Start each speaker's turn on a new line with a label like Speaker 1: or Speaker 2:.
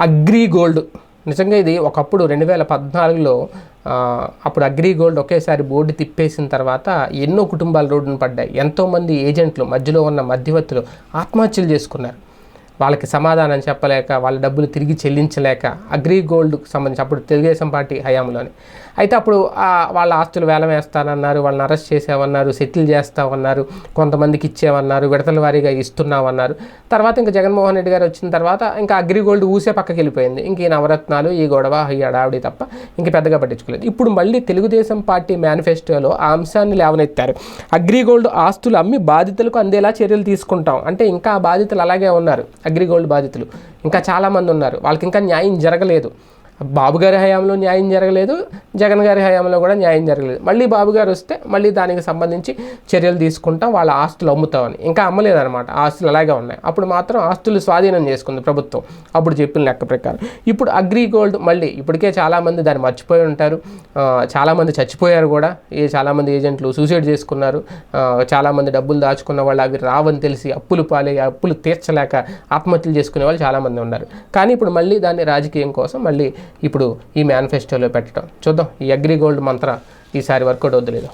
Speaker 1: Agri gold. నిజంగా ఇది ఒకప్పుడు రెండు వేల పద్నాలుగులో అప్పుడు అగ్రి గోల్డ్ ఒకేసారి బోర్డు తిప్పేసిన తర్వాత ఎన్నో కుటుంబాలు రోడ్డున పడ్డాయి. ఎంతోమంది ఏజెంట్లు మధ్యలో ఉన్న మధ్యవర్తులు ఆత్మహత్యలు చేసుకున్నారు. వాళ్ళకి సమాధానం చెప్పలేక వాళ్ళ డబ్బులు తిరిగి చెల్లించలేక అగ్రి గోల్డ్కి సంబంధించి అప్పుడు తెలుగుదేశం పార్టీ హయాంలోని. అయితే అప్పుడు వాళ్ళ ఆస్తులు వేలం వేస్తానన్నారు వాళ్ళని అరెస్ట్ చేసామన్నారు సెటిల్ చేస్తామన్నారు కొంతమందికి ఇచ్చేవన్నారు విడతల వారీగా ఇస్తున్నామన్నారు తర్వాత ఇంకా జగన్మోహన్ రెడ్డి గారు వచ్చిన తర్వాత ఇంకా అగ్రి గోల్డ్ ఊసే పక్కకి వెళ్ళిపోయింది. ఇంక ఈ నవరత్నాలు ఈ గొడవ ఈ అడావిడి తప్ప ఇంక పెద్దగా పట్టించుకోలేదు. ఇప్పుడు మళ్ళీ తెలుగుదేశం పార్టీ మేనిఫెస్టోలో ఆ అంశాన్ని లేవనెత్తారు. అగ్రి గోల్డ్ ఆస్తులు అమ్మి బాధితులకు అందేలా చర్యలు తీసుకుంటాం. అంటే ఇంకా ఆ బాధితులు అలాగే ఉన్నారు. అగ్రిగోల్డ్ బాధితులు. ఇంకా చాలామంది ఉన్నారు. వాళ్ళకి ఇంకా న్యాయం జరగలేదు. బాబు గారి హయాంలో న్యాయం జరగలేదు జగన్ గారి హయాంలో కూడా న్యాయం జరగలేదు. మళ్ళీ బాబు గారు వస్తే మళ్ళీ దానికి సంబంధించి చర్యలు తీసుకుంటాం వాళ్ళ ఆస్తులు అమ్ముతామని. ఇంకా అమ్మలేదన్నమాట ఆస్తులు అలాగే ఉన్నాయి. అప్పుడు మాత్రం ఆస్తులు స్వాధీనం చేసుకుంది ప్రభుత్వం అప్పుడు చెప్పిన లెక్క ప్రకారం. ఇప్పుడు అగ్రి గోల్డ్ మళ్ళీ ఇప్పటికే చాలామంది దాన్ని మర్చిపోయి ఉంటారు. చాలామంది చచ్చిపోయారు కూడా. ఏ చాలామంది ఏజెంట్లు సూసైడ్ చేసుకున్నారు. చాలామంది డబ్బులు దాచుకున్న వాళ్ళు అవి రావని తెలిసి అప్పులు పాలే అప్పులు తీర్చలేక ఆత్మహత్యలు చేసుకునే వాళ్ళు చాలామంది ఉన్నారు. కానీ ఇప్పుడు మళ్ళీ దాన్ని రాజకీయం కోసం మళ్ళీ ఇప్పుడు ఈ మేనిఫెస్టోలో పెట్టడం చూద్దాం ఈ అగ్రి గోల్డ్ మంత్ర ఈసారి వర్కౌట్ అవుద్దు